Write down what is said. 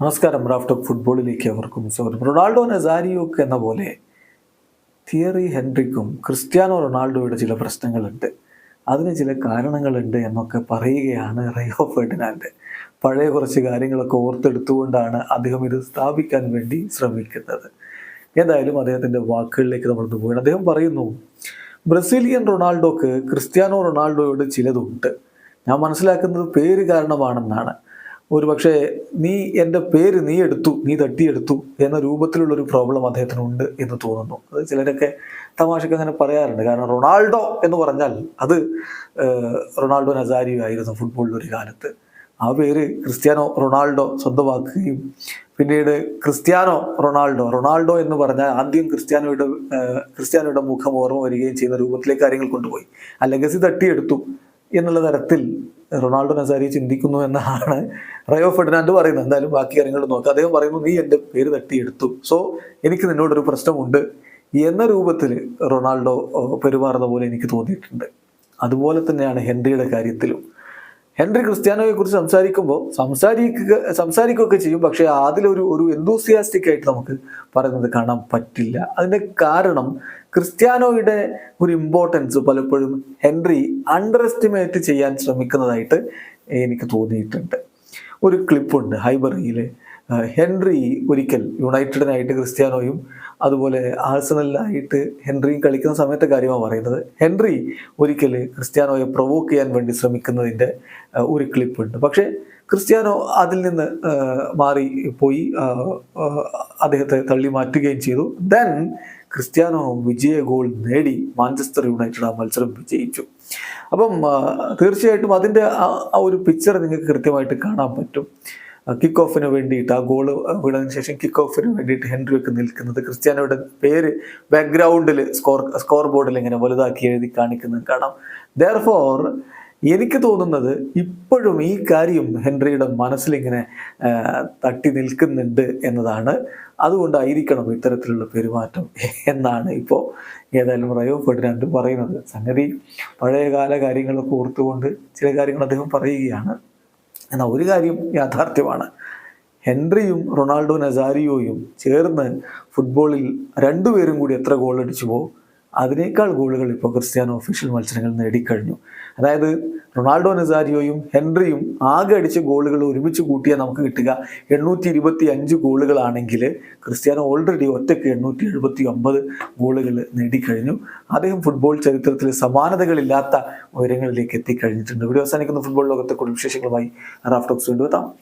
നമസ്കാരം raft of ഫുട്ബോളിലേക്ക് അവർക്കും സ്വാഗതം. റൊണാൾഡോ നസാരിയോക്ക് എന്ന പോലെ തിയറി ഹെൻറിക്കും ക്രിസ്ത്യാനോ റൊണാൾഡോയുടെ ചില പ്രശ്നങ്ങളുണ്ട്. അതിന് ചില കാരണങ്ങളുണ്ട് എന്നൊക്കെ പറയുകയാണ് റയോ ഫെർഡിനാൻഡ്. പഴയ കുറച്ച് കാര്യങ്ങളൊക്കെ ഓർത്തെടുത്തുകൊണ്ടാണ് അദ്ദേഹം ഇത് സ്ഥാപിക്കാൻ വേണ്ടി ശ്രമിക്കുന്നത്. ഏതായാലും അദ്ദേഹത്തിന്റെ വാക്കുകളിലേക്ക് നമ്മൾ പോവുകയാണ് അദ്ദേഹം പറയുന്നു ബ്രസീലിയൻ റൊണാൾഡോക്ക് ക്രിസ്ത്യാനോ റൊണാൾഡോയോട് ചിലതുണ്ട്. ഞാൻ മനസ്സിലാക്കുന്നത് പേര് കാരണമാണെന്നാണ്. ഒരു പക്ഷേ നീ എന്റെ പേര് നീ എടുത്തു നീ തട്ടിയെടുത്തു എന്ന രൂപത്തിലുള്ളൊരു പ്രോബ്ലം അദ്ദേഹത്തിനുണ്ട് എന്ന് തോന്നുന്നു. അത് ചിലരൊക്കെ തമാശക്ക് അങ്ങനെ പറയാറുണ്ട്. കാരണം റൊണാൾഡോ എന്ന് പറഞ്ഞാൽ അത് റൊണാൾഡോ നസാരിയോ ആയിരുന്നു ഫുട്ബോളിൽ ഒരു കാലത്ത്. ആ പേര് ക്രിസ്ത്യാനോ റൊണാൾഡോ സ്വന്തമാക്കുകയും പിന്നീട് ക്രിസ്ത്യാനോ റൊണാൾഡോ റൊണാൾഡോ എന്ന് പറഞ്ഞാൽ ആദ്യം ക്രിസ്ത്യാനോയുടെ ക്രിസ്ത്യാനോയുടെ മുഖം ഓർമ്മ വരികയും ചെയ്യുന്ന രൂപത്തിലേക്ക് കാര്യങ്ങൾ കൊണ്ടുപോയി. ലെഗസി തട്ടിയെടുത്തു എന്നുള്ള തരത്തിൽ റൊണാൾഡോ നസാരി ചിന്തിക്കുന്നു എന്നാണ് റയോ ഫെർഡിനാൻഡ് പറയുന്നത്. എന്തായാലും ബാക്കി കാര്യങ്ങൾ നോക്കാം. അദ്ദേഹം പറയുന്നു നീ എന്റെ പേര് തട്ടിയെടുത്തു. സോ എനിക്ക് നിന്നോടൊരു പ്രശ്നമുണ്ട്. എന്ന രൂപത്തിൽ റൊണാൾഡോ പെരുമാറുന്ന പോലെ എനിക്ക് തോന്നിയിട്ടുണ്ട്. അതുപോലെ തന്നെയാണ് ഹെൻറിയുടെ കാര്യത്തിലും. ഹെൻറി ക്രിസ്ത്യാനോയെ കുറിച്ച് സംസാരിക്കുമ്പോൾ സംസാരിക്കുക സംസാരിക്കുകയൊക്കെ ചെയ്യും. പക്ഷേ അതിലൊരു ഒരു എന്തൂസിയാസ്റ്റിക് ആയിട്ട് നമുക്ക് പറയുന്നത് കാണാൻ പറ്റില്ല. അതിന്റെ കാരണം ക്രിസ്ത്യാനോയുടെ ഒരു ഇമ്പോർട്ടൻസ് പലപ്പോഴും ഹെൻറി അണ്ടർ എസ്റ്റിമേറ്റ് ചെയ്യാൻ ശ്രമിക്കുന്നതായിട്ട് എനിക്ക് തോന്നിയിട്ടുണ്ട്. ഒരു ക്ലിപ്പുണ്ട് ഹൈബറിയിൽ ഹെൻറി ഒരിക്കൽ യുണൈറ്റഡിനായിട്ട് ക്രിസ്ത്യാനോയും അതുപോലെ ആഴ്സണലിനായിട്ട് ഹെൻറിയും കളിക്കുന്ന സമയത്തെ കാര്യമാണ് പറയുന്നത്. ഹെൻറി ഒരിക്കൽ ക്രിസ്ത്യാനോയെ പ്രൊവോക്ക് ചെയ്യാൻ വേണ്ടി ശ്രമിക്കുന്നതിന്റെ ഒരു ക്ലിപ്പുണ്ട് പക്ഷേ ക്രിസ്ത്യാനോ അതിൽ നിന്ന് മാറി പോയി അദ്ദേഹത്തെ തള്ളി മാറ്റുകയും ചെയ്തു. ദെൻ ക്രിസ്ത്യാനോ വിജയ ഗോൾ നേടി മാഞ്ചസ്റ്റർ യുണൈറ്റഡ് ആ മത്സരം വിജയിച്ചു. അപ്പം തീർച്ചയായിട്ടും അതിന്റെ ആ ഒരു പിക്ചർ നിങ്ങൾക്ക് കൃത്യമായിട്ട് കാണാൻ പറ്റും. കിക്ക് ഓഫിന് വേണ്ടിയിട്ട് ആ ഗോൾ വീണതിന് ശേഷം കിക്ക് ഓഫിന് വേണ്ടിയിട്ട് ഹെൻറി ഒക്കെ നിൽക്കുന്നത് ക്രിസ്ത്യാനോയുടെ പേര് ബാക്ക്ഗ്രൗണ്ടിൽ സ്കോർ സ്കോർ ബോർഡിൽ ഇങ്ങനെ വലുതാക്കി എഴുതി കാണിക്കുന്നത് കാണാം. ദർ ഫോർ എനിക്ക് തോന്നുന്നത് ഇപ്പോഴും ഈ കാര്യം ഹെൻറിയുടെ മനസ്സിലിങ്ങനെ തട്ടി നിൽക്കുന്നുണ്ട് എന്നതാണ്. അതുകൊണ്ടായിരിക്കണം ഇത്തരത്തിലുള്ള പെരുമാറ്റം എന്നാണ് ഇപ്പോൾ ഏതായാലും റയോ ഫെഡിനാൻഡും പറയുന്നത്. സംഗതി പഴയകാല കാര്യങ്ങളൊക്കെ ഓർത്തുകൊണ്ട് ചില കാര്യങ്ങൾ അദ്ദേഹം പറയുകയാണ്. എന്നാൽ ഒരു കാര്യം യാഥാർത്ഥ്യമാണ്. ഹെൻറിയും റൊണാൾഡോ നസാരിയോയും ചേർന്ന് ഫുട്ബോളിൽ രണ്ടുപേരും കൂടി എത്ര ഗോൾ അടിച്ചുവോ? അതിനേക്കാൾ ഗോളുകൾ ഇപ്പോൾ ക്രിസ്ത്യാനോ ഒഫീഷ്യൽ മത്സരങ്ങൾ നേടിക്കഴിഞ്ഞു. അതായത് റൊണാൾഡോ നസാരിയോയും ഹെൻറിയും ആകെ അടിച്ച ഗോളുകൾ ഒരുമിച്ച് കൂട്ടിയാൽ നമുക്ക് കിട്ടുക എണ്ണൂറ്റി ഇരുപത്തി അഞ്ച് ഗോളുകളാണെങ്കിൽ ക്രിസ്ത്യാനോ ഓൾറെഡി ഒറ്റയ്ക്ക് എണ്ണൂറ്റി എഴുപത്തി ഒമ്പത് ഗോളുകൾ നേടിക്കഴിഞ്ഞു. അദ്ദേഹം ഫുട്ബോൾ ചരിത്രത്തിൽ സമാനതകളില്ലാത്ത ഉയരങ്ങളിലേക്ക് എത്തിക്കഴിഞ്ഞിട്ടുണ്ട്. ഇവിടെ അവസാനിക്കുന്ന. ഫുട്ബോൾ ലോകത്തെ കൂടുതൽ വിശേഷങ്ങളുമായി റാഫ്റ്റോക്സ് വീണ്ടും എത്താം.